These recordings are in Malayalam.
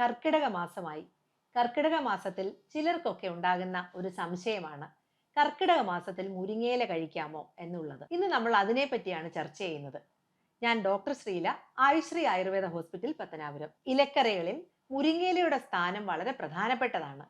കർക്കിടക മാസമായി. കർക്കിടക മാസത്തിൽ ചിലർക്കൊക്കെ ഉണ്ടാകുന്ന ഒരു സംശയമാണ് കർക്കിടക മാസത്തിൽ മുരിങ്ങയില കഴിക്കാമോ എന്നുള്ളത്. ഇന്ന് നമ്മൾ അതിനെ പറ്റിയാണ് ചർച്ച ചെയ്യുന്നത്. ഞാൻ ഡോക്ടർ ശ്രീല ആയുശ്രീ ആയുർവേദ ഹോസ്പിറ്റൽ പത്തനാപുരം. ഇലക്കറികളിൽ മുരിങ്ങയിലയുടെ സ്ഥാനം വളരെ പ്രധാനപ്പെട്ടതാണ്.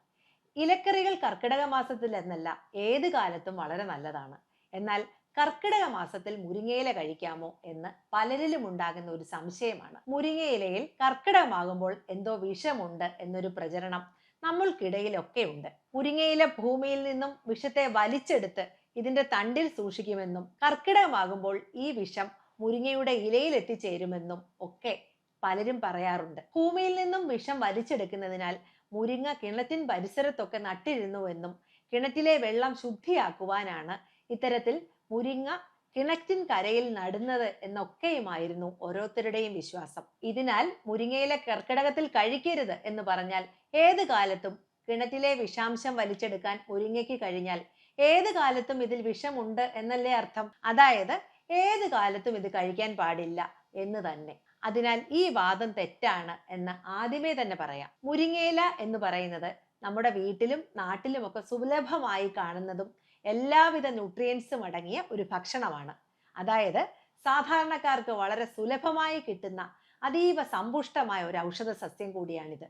ഇലക്കറികൾ കർക്കിടക മാസത്തിൽ എന്നല്ല ഏത് കാലത്തും വളരെ നല്ലതാണ്. എന്നാൽ കർക്കിടക മാസത്തിൽ മുരിങ്ങയില കഴിക്കാമോ എന്ന് പലരിലും ഉണ്ടാകുന്ന ഒരു സംശയമാണ്. മുരിങ്ങയിലയിൽ കർക്കിടകമാകുമ്പോൾ എന്തോ വിഷമുണ്ട് എന്നൊരു പ്രചരണം നമ്മൾക്കിടയിലൊക്കെ ഉണ്ട്. മുരിങ്ങയില ഭൂമിയിൽ നിന്നും വിഷത്തെ വലിച്ചെടുത്ത് ഇതിന്റെ തണ്ടിൽ സൂക്ഷിക്കുമെന്നും കർക്കിടകമാകുമ്പോൾ ഈ വിഷം മുരിങ്ങയുടെ ഇലയിൽ എത്തിച്ചേരുമെന്നും ഒക്കെ പലരും പറയാറുണ്ട്. ഭൂമിയിൽ നിന്നും വിഷം വലിച്ചെടുക്കുന്നതിനാൽ മുരിങ്ങ കിണറ്റിൻ പരിസരത്തൊക്കെ നട്ടിരുന്നുവെന്നും കിണറ്റിലെ വെള്ളം ശുദ്ധിയാക്കുവാനാണ് ഇത്തരത്തിൽ മുരിങ്ങ കിണറ്റിൻ കരയിൽ നടുന്നത് എന്നൊക്കെയുമായിരുന്നു ഓരോരുത്തരുടെയും വിശ്വാസം. ഇതിനാൽ മുരിങ്ങയിലെ കർക്കിടകത്തിൽ കഴിക്കരുത് എന്ന് പറഞ്ഞാൽ ഏത് കാലത്തും കിണറ്റിലെ വിഷാംശം വലിച്ചെടുക്കാൻ മുരിങ്ങയ്ക്ക് കഴിഞ്ഞാൽ ഏത് കാലത്തും ഇതിൽ വിഷമുണ്ട് എന്നല്ലേ അർത്ഥം? അതായത് ഏത് കാലത്തും ഇത് കഴിക്കാൻ പാടില്ല എന്ന് തന്നെ. അതിനാൽ ഈ വാദം തെറ്റാണ് എന്ന് ആദ്യമേ തന്നെ പറയാം. മുരിങ്ങയില എന്ന് പറയുന്നത് നമ്മുടെ വീട്ടിലും നാട്ടിലുമൊക്കെ സുലഭമായി കാണുന്നതും എല്ലാവിധ ന്യൂട്രിയൻസും അടങ്ങിയ ഒരു ഭക്ഷണമാണ്. അതായത് സാധാരണക്കാർക്ക് വളരെ സുലഭമായി കിട്ടുന്ന അതീവ സമ്പുഷ്ടമായ ഒരു ഔഷധ സസ്യം കൂടിയാണിത്.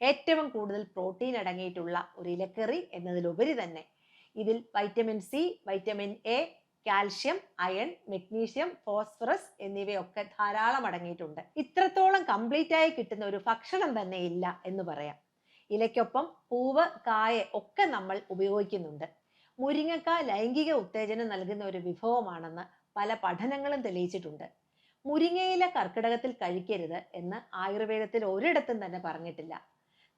ഏറ്റവും കൂടുതൽ പ്രോട്ടീൻ അടങ്ങിയിട്ടുള്ള ഒരു ഇലക്കറി എന്നതിലുപരി തന്നെ ഇതിൽ vitamin C vitamin A calcium iron magnesium phosphorus എന്നിവയൊക്കെ ധാരാളം അടങ്ങിയിട്ടുണ്ട്. ഇത്രത്തോളം കംപ്ലീറ്റ് ആയി കിട്ടുന്ന ഒരു ഭക്ഷണം തന്നെ ഇല്ല എന്ന് പറയാം. ഇലയ്ക്കൊപ്പം പൂവ് കായ ഒക്കെ നമ്മൾ ഉപയോഗിക്കുന്നുണ്ട്. മുരിങ്ങക്ക ലൈംഗിക ഉത്തേജനം നൽകുന്ന ഒരു വിഭവമാണെന്ന് പല പഠനങ്ങളും തെളിയിച്ചിട്ടുണ്ട്. മുരിങ്ങയില കർക്കിടകത്തിൽ കഴിക്കരുത് എന്ന് ആയുർവേദത്തിൽ ഒരിടത്തും തന്നെ പറഞ്ഞിട്ടില്ല.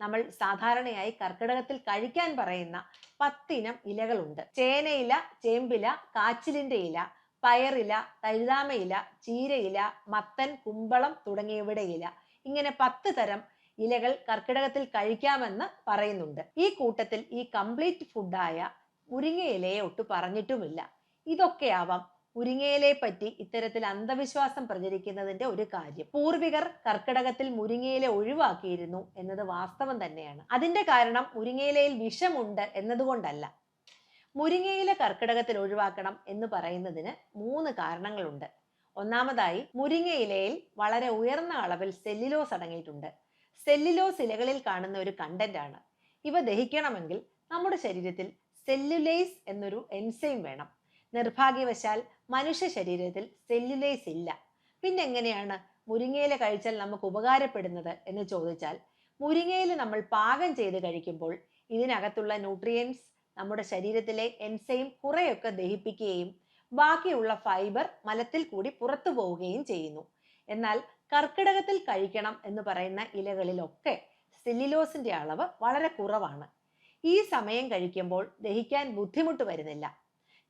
നമ്മൾ സാധാരണയായി കർക്കിടകത്തിൽ കഴിക്കാൻ പറയുന്ന പത്തിനം ഇലകളുണ്ട്. ചേനയില ചേമ്പില കാച്ചിലിന്റെ ഇല പയറില തഴുതാമയില ചീരയില മത്തൻ കുമ്പളം തുടങ്ങിയവയുടെ ഇല. ഇങ്ങനെ പത്ത് തരം ഇലകൾ കർക്കിടകത്തിൽ കഴിക്കാമെന്ന് പറയുന്നുണ്ട്. ഈ കൂട്ടത്തിൽ ഈ കംപ്ലീറ്റ് ഫുഡായ മുരിങ്ങയിലയെ ഒട്ടു പറഞ്ഞിട്ടുമില്ല. ഇതൊക്കെയാവാം മുരിങ്ങയിലയെ പറ്റി ഇത്തരത്തിൽ അന്ധവിശ്വാസം പ്രചരിക്കുന്നതിന്റെ ഒരു കാര്യം. പൂർവികർ കർക്കിടകത്തിൽ മുരിങ്ങയില ഒഴിവാക്കിയിരുന്നു എന്നത് വാസ്തവം തന്നെയാണ്. അതിന്റെ കാരണം മുരിങ്ങയിലയിൽ വിഷമുണ്ട് എന്നതുകൊണ്ടല്ല. മുരിങ്ങയില കർക്കിടകത്തിൽ ഒഴിവാക്കണം എന്ന് പറയുന്നതിന് മൂന്ന് കാരണങ്ങളുണ്ട്. ഒന്നാമതായി മുരിങ്ങയിലയിൽ വളരെ ഉയർന്ന അളവിൽ സെല്ലിലോസ് അടങ്ങിയിട്ടുണ്ട്. സെല്ലിലോസ് ഇലകളിൽ കാണുന്ന ഒരു കണ്ടന്റ് ആണ് ഇവ ദഹിക്കണമെങ്കിൽ നമ്മുടെ ശരീരത്തിൽ സെല്ലുലേസ് എന്നൊരു എൻസൈം വേണം. നിർഭാഗ്യവശാൽ മനുഷ്യ ശരീരത്തിൽ സെല്ലുലേസ് ഇല്ല. പിന്നെ എങ്ങനെയാണ് മുരിങ്ങയില കഴിച്ചാൽ നമുക്ക് ഉപകാരപ്പെടുന്നത് എന്ന് ചോദിച്ചാൽ മുരിങ്ങയില നമ്മൾ പാകം ചെയ്ത് കഴിക്കുമ്പോൾ ഇതിനകത്തുള്ള ന്യൂട്രിയൻസ് നമ്മുടെ ശരീരത്തിലെ എൻസൈം കുറെയൊക്കെ ദഹിപ്പിക്കുകയും ബാക്കിയുള്ള ഫൈബർ മലത്തിൽ കൂടി പുറത്തു പോവുകയും ചെയ്യുന്നു. എന്നാൽ കർക്കിടകത്തിൽ കഴിക്കണം എന്ന് പറയുന്ന ഇലകളിലൊക്കെ സെല്ലിലോസിന്റെ അളവ് വളരെ കുറവാണ്. ഈ സമയം കഴിക്കുമ്പോൾ ദഹിക്കാൻ ബുദ്ധിമുട്ട് വരുന്നില്ല.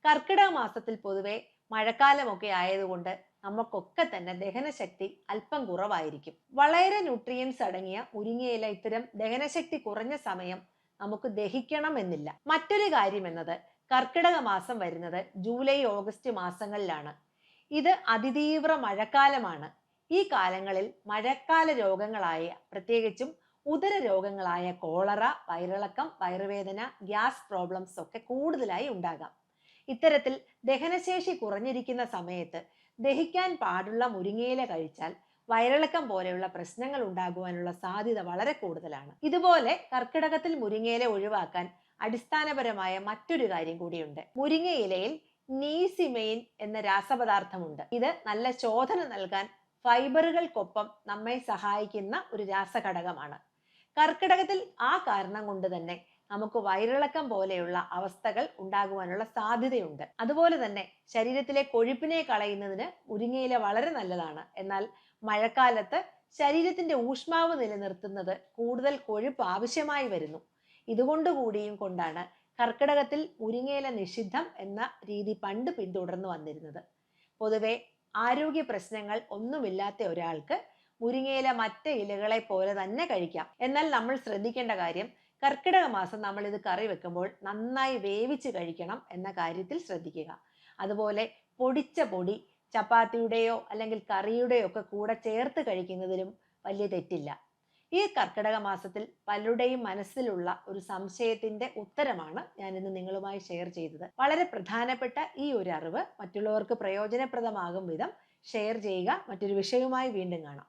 കർക്കിടക മാസത്തിൽ പൊതുവെ മഴക്കാലമൊക്കെ ആയതുകൊണ്ട് നമുക്കൊക്കെ തന്നെ ദഹനശക്തി അല്പം കുറവായിരിക്കും. വളരെ ന്യൂട്രിയൻസ് അടങ്ങിയ മുരിങ്ങയില ഇത്തരം ദഹനശക്തി കുറഞ്ഞ സമയം നമുക്ക് ദഹിക്കണം എന്നില്ല മറ്റൊരു കാര്യം എന്നത് കർക്കിടക മാസം വരുന്നത് ജൂലൈ ഓഗസ്റ്റ് മാസങ്ങളിലാണ്. ഇത് അതിതീവ്ര മഴക്കാലമാണ്. ഈ കാലങ്ങളിൽ മഴക്കാല രോഗങ്ങളായ പ്രത്യേകിച്ചും ഉദര രോഗങ്ങളായ കോളറ വയറിളക്കം വയറുവേദന ഗ്യാസ് പ്രോബ്ലംസ് ഒക്കെ കൂടുതലായി ഉണ്ടാകാം. ഇത്തരത്തിൽ ദഹനശേഷി കുറഞ്ഞിരിക്കുന്ന സമയത്ത് ദഹിക്കാൻ പാടുള്ള മുരിങ്ങയില കഴിച്ചാൽ വയറിളക്കം പോലെയുള്ള പ്രശ്നങ്ങൾ ഉണ്ടാകുവാനുള്ള സാധ്യത വളരെ കൂടുതലാണ്. ഇതുപോലെ കർക്കിടകത്തിൽ മുരിങ്ങയില ഒഴിവാക്കാൻ അടിസ്ഥാനപരമായ മറ്റൊരു കാര്യം കൂടിയുണ്ട്. മുരിങ്ങയിലയിൽ നീസിമെയിൻ എന്ന രാസപദാർത്ഥമുണ്ട്. ഇത് നല്ല ശോധന നൽകാൻ ഫൈബറുകൾക്കൊപ്പം നമ്മെ സഹായിക്കുന്ന ഒരു രാസഘടകമാണ്. കർക്കിടകത്തിൽ ആ കാരണം കൊണ്ട് തന്നെ നമുക്ക് വയറിളക്കം പോലെയുള്ള അവസ്ഥകൾ ഉണ്ടാകുവാനുള്ള സാധ്യതയുണ്ട്. അതുപോലെ തന്നെ ശരീരത്തിലെ കൊഴുപ്പിനെ കളയുന്നതിന് മുരിങ്ങയില വളരെ നല്ലതാണ്. എന്നാൽ മഴക്കാലത്ത് ശരീരത്തിന്റെ ഊഷ്മാവ് നിലനിർത്തുന്നത് കൂടുതൽ കൊഴുപ്പ് ആവശ്യമായി വരുന്നു. ഇതുകൊണ്ട് കൂടിയും കൊണ്ടാണ് കർക്കിടകത്തിൽ മുരിങ്ങയില നിഷിദ്ധം എന്ന രീതി പണ്ട് പിന്തുടർന്നു വന്നിരുന്നത്. പൊതുവെ ആരോഗ്യ പ്രശ്നങ്ങൾ ഒന്നുമില്ലാത്ത ഒരാൾക്ക് മുരിങ്ങയില മറ്റ് ഇലകളെ പോലെ തന്നെ കഴിക്കാം. എന്നാൽ നമ്മൾ ശ്രദ്ധിക്കേണ്ട കാര്യം കർക്കിടക മാസം നമ്മൾ ഇത് കറി വെക്കുമ്പോൾ നന്നായി വേവിച്ച് കഴിക്കണം എന്ന കാര്യത്തിൽ ശ്രദ്ധിക്കുക. അതുപോലെ പൊടിച്ച പൊടി ചപ്പാത്തിയുടെയോ അല്ലെങ്കിൽ കറിയുടെയോ ഒക്കെ കൂടെ ചേർത്ത് കഴിക്കുന്നതിലും വലിയ തെറ്റില്ല. ഈ കർക്കിടക മാസത്തിൽ പലരുടെയും മനസ്സിലുള്ള ഒരു സംശയത്തിന്റെ ഉത്തരമാണ് ഞാൻ ഇന്ന് നിങ്ങളുമായി ഷെയർ ചെയ്തത്. വളരെ പ്രധാനപ്പെട്ട ഈ ഒരു അറിവ് മറ്റുള്ളവർക്ക് പ്രയോജനപ്രദമാകും വിധം ഷെയർ ചെയ്യുക. മറ്റൊരു വിഷയവുമായി വീണ്ടും കാണാം.